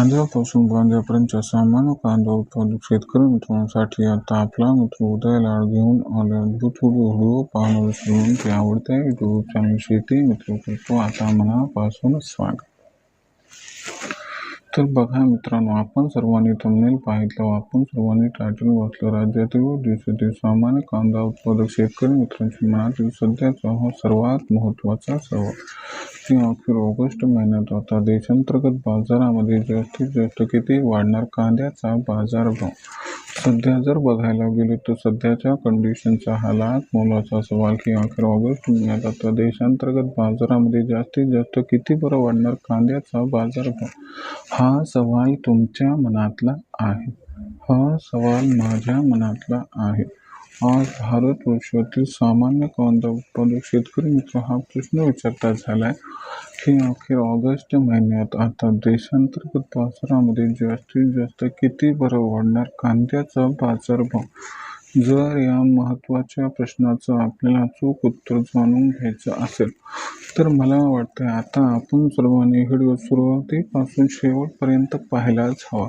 कांद्यापासून कांद्यापर्यंतच्या सामान्य कांदा उत्पादक शेतकरी मित्रांसाठी आता आपला मित्र उदय लाड घेऊन आला. अद्भुत व्हिडिओ पाहणं विसरू नका आवडत्या युट्यूब चॅनल शेती मित्र करतो आता मनापासून स्वागत. तर बघा मित्रांनो आपण सर्वांनी थंबनेल पाहिलं आपण सर्वांनी टायटल वाचलं. राज्यातील व देशातील सामान्य कांदा उत्पादक शेतकरी मित्रांची मनातील सध्याचा हा सर्वात महत्त्वाचा सवाल. की अखेर ऑगस्ट महिन्यात होता देशांतर्गत बाजारामध्ये जास्तीत जास्त किती वाढणार कांद्याचा बाजारभाव. सध्या जर बघायला गेलो तर सध्याच्या कंडिशनचा हा लाख मोलाचा सवाल की अखेर ऑगस्ट महिन्यात आता देशांतर्गत बाजारामध्ये जास्तीत जास्त किती बरं वाढणार कांद्याचा बाजारभाव? हा सवाल तुमच्या मनातला आहे. हा सवाल माझ्या मनातला आहे. आज भारतवर्षातील सामान्य कांदा उत्पादक शेतकरी मित्र हा प्रश्न विचारता झालाय की अखेर ऑगस्ट महिन्यात आता देशांतर्गत बाजारामध्ये जास्तीत जास्त किती बरं वाढणार? कांद्याचा बाजारभाव जर या महत्त्वाच्या प्रश्नाचं आपल्याला अचूक उत्तर जाणून घ्यायचं असेल तर मला वाटतं आता आपण सर्वांनी व्हिडिओ सुरुवातीपासून शेवटपर्यंत पाहायलाच हवा.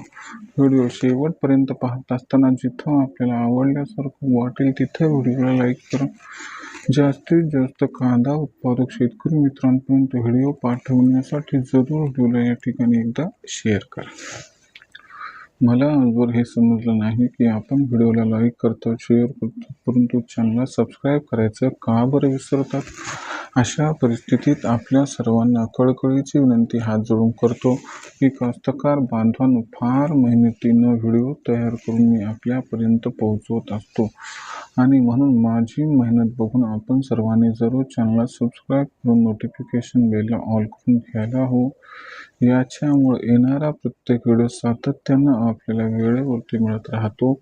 व्हिडिओ शेवटपर्यंत पाहत असताना जिथं आपल्याला आवडल्यासारखं वाटेल तिथे व्हिडिओला लाईक करा. जास्तीत जास्त कांदा उत्पादक शेतकरी मित्रांपर्यंत व्हिडिओ पाठवण्यासाठी जरूर व्हिडिओला या ठिकाणी एकदा शेअर करा. मला आजवर हे समजलं नाही की आपण व्हिडिओला लाईक करतो शेअर करतो परंतु चॅनलला सबस्क्राईब करायचं का बरं विसरतात? अशा परिस्थितीत आपल्या सर्वांना कळकळीची विनंती हात जोडून करतो की कास्तकार बांधवांनो फार मेहनतीनं व्हिडिओ तयार करून मी आपल्यापर्यंत पोहोचवत असतो. आणि म्हणून माझी मेहनत बघून आपण सर्वांनी जरूर चॅनलला सबस्क्राईब करून नोटिफिकेशन बेलला ऑल करून घ्यायला हो. याच्यामुळे येणारा प्रत्येक व्हिडिओ सातत्यानं आपल्याला वेळेवरती मिळत राहतो.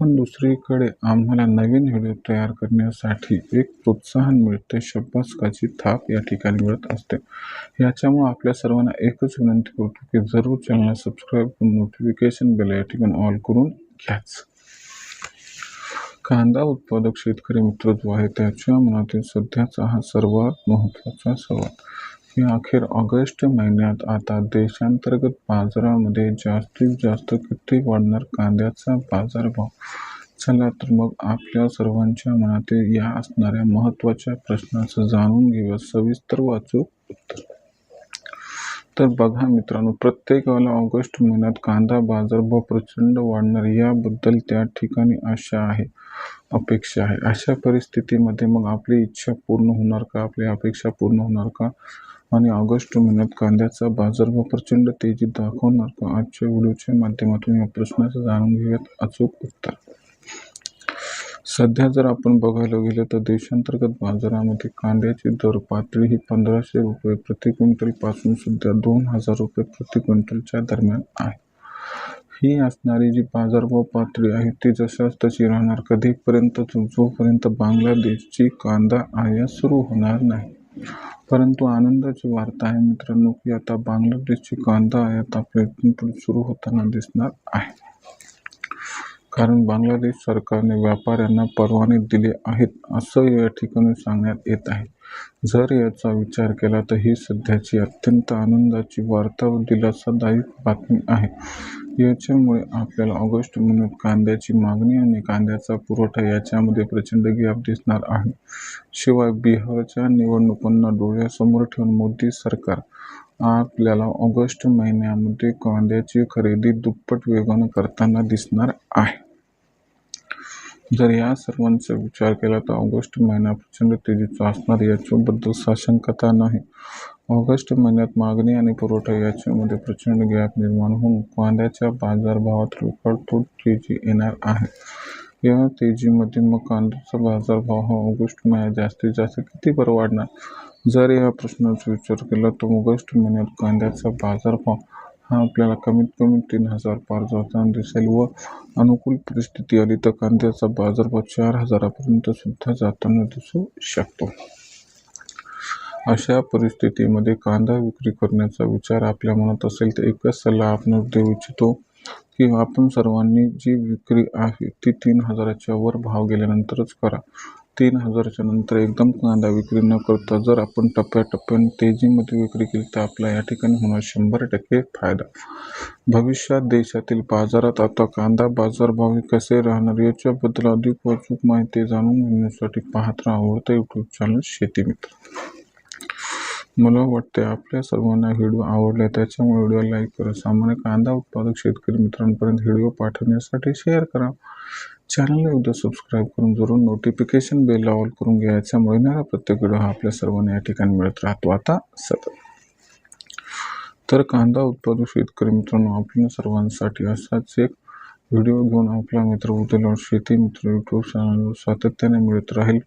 पण दुसरीकडे आम्हाला नवीन व्हिडिओ तयार करण्यासाठी एक प्रोत्साहन मिळते. शब्बासकाची थाप या ठिकाणी मिळत असते. याच्यामुळे आपल्या सर्वांना एकच विनंती करतो की जरूर चॅनलला सबस्क्राईब करून नोटिफिकेशन बेल या ठिकाणी ऑल करून घ्याच. कांदा उत्पादक शेतकरी मित्र जो आहे त्याच्या मनातील सध्याचा हा सर्वात महत्त्वाचा सवाल. की अखेर ऑगस्ट महिन्यात आता देशांतर्गत बाजारामध्ये जास्तीत जास्त किती वाढणार कांद्याचा बाजारभाव? चला तर मग आपल्या सर्वांच्या मनातील या असणाऱ्या महत्त्वाच्या प्रश्नाचं जाणून घेऊया. सविस्तर वाचू उत्तर. तर बघा मित्रांनो प्रत्येक वेळेला ऑगस्ट महिन्यात कांदा बाजारभाव प्रचंड वाढणार याबद्दल त्या ठिकाणी आशा आहे. अपेक्षा आहे. अशा परिस्थितीमध्ये मग आपली इच्छा पूर्ण होणार का? आपली अपेक्षा पूर्ण होणार का? आणि ऑगस्ट महिन्यात कांद्याचा बाजारभाव प्रचंड तेजी दाखवणार का? आजच्या व्हिडिओच्या माध्यमातून या प्रश्नाचं जाणून घेऊयात अचूक उत्तर. सध्या जर आपण बघायला गेलं तर देशांतर्गत बाजारामध्ये कांद्याची दर पातळी ही पंधराशे रुपये प्रति क्विंटलपासून सध्या दोन हजार रुपये प्रति क्विंटलच्या दरम्यान आहे. ही असणारी जी बाजारभाव पातळी आहे ती जशाच तशी राहणार. कधीपर्यंत जोपर्यंत बांगलादेशची कांदा आयात सुरू होणार नाही. परंतु आनंदाची वार्ता आहे मित्रांनो की आता बांगलादेशची कांदा आयात आपल्या सुरू होताना दिसणार आहे. कारण बांगलादेश सरकारने व्यापाऱ्यांना परवाने दिले आहेत असं या ठिकाणी सांगण्यात येत आहे. जर याचा विचार केला तर ही सध्याची अत्यंत आनंदाची वार्ता व दिलासादायक बातमी आहे. याच्यामुळे आपल्याला ऑगस्ट महिन्यात कांद्याची मागणी आणि कांद्याचा पुरवठा याच्यामध्ये प्रचंड गॅप दिसणार आहे. शिवाय बिहारच्या निवडणुकांना डोळ्यासमोर ठेवून मोदी सरकार आपल्याला ऑगस्ट महिन्यामध्ये कांद्याची खरेदी दुप्पट वेगानं करताना दिसणार आहे. जर या सर्वांचा विचार केला तर ऑगस्ट महिना प्रचंड तेजीचा असणार याच्याबद्दल साशंकता नाही. ऑगस्ट महिन्यात मागणी आणि पुरवठा याच्यामध्ये प्रचंड गॅप निर्माण होऊन कांद्याच्या बाजारभावात रेकॉर्ड तेजी येणार आहे. या तेजीमध्ये मग कांद्याचा बाजारभाव हा ऑगस्ट महिन्यात जास्तीत जास्त किती बरं वाढणार? जर या प्रश्नाचा विचार केला तर ऑगस्ट महिन्यात कांद्याचा बाजारभाव हा आपल्याला कमीत कमी तीन हजार पार जाताना दिसेल व अनुकूल परिस्थिती आली तर कांद्याचा बाजारभाव चार हजारापर्यंत सुद्धा जाताना दिसू शकतो. अशा परिस्थितीमध्ये कांदा विक्री करण्याचा विचार आपल्या मनात असेल तर एकच सल्ला आपण देऊ इच्छितो की आपण सर्वांनी जी विक्री आहे ती तीन हजाराच्या वर भाव गेल्यानंतरच करा. तीन हजाराच्या नंतर एकदम कांदा विक्री न करता जर आपण टप्प्याटप्प्याने तेजीमध्ये विक्री केली तर आपला या ठिकाणी होणार शंभर टक्के फायदा. भविष्यात देशातील बाजारात आता कांदा बाजारभाव हे कसे राहणार याच्याबद्दल अधिक अचूक माहिती जाणून घेण्यासाठी पाहत राहा आवडतं यूट्यूब चॅनल शेती मित्र. मला वाटते आपल्या सर्वांना व्हिडिओ आवडला त्याच्यामुळे व्हिडिओ लाईक करा. सामान्य कांदा उत्पादक शेतकरी मित्रांपर्यंत व्हिडिओ पाठवण्यासाठी शेअर करा. चॅनलला एकदा सबस्क्राईब करून जरूर नोटिफिकेशन बेल ऑल करून घ्यायच्यामुळे येणारा प्रत्येक व्हिडिओ हा आपल्या सर्वांना या ठिकाणी मिळत राहतो. आता सतत तर कांदा उत्पादक शेतकरी मित्रांनो आपल्या सर्वांसाठी असाच एक व्हिडिओ घेऊन आपला मित्र उद्या शेती मित्र यूट्यूब चॅनलवर सातत्याने मिळत राहील.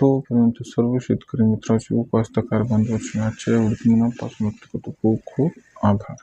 तोपर्यंत सर्व शेतकरी मित्राची उपासता कारबांधवाची आजच्या मनापासून व्यक्त करतो खूप खूप आभार.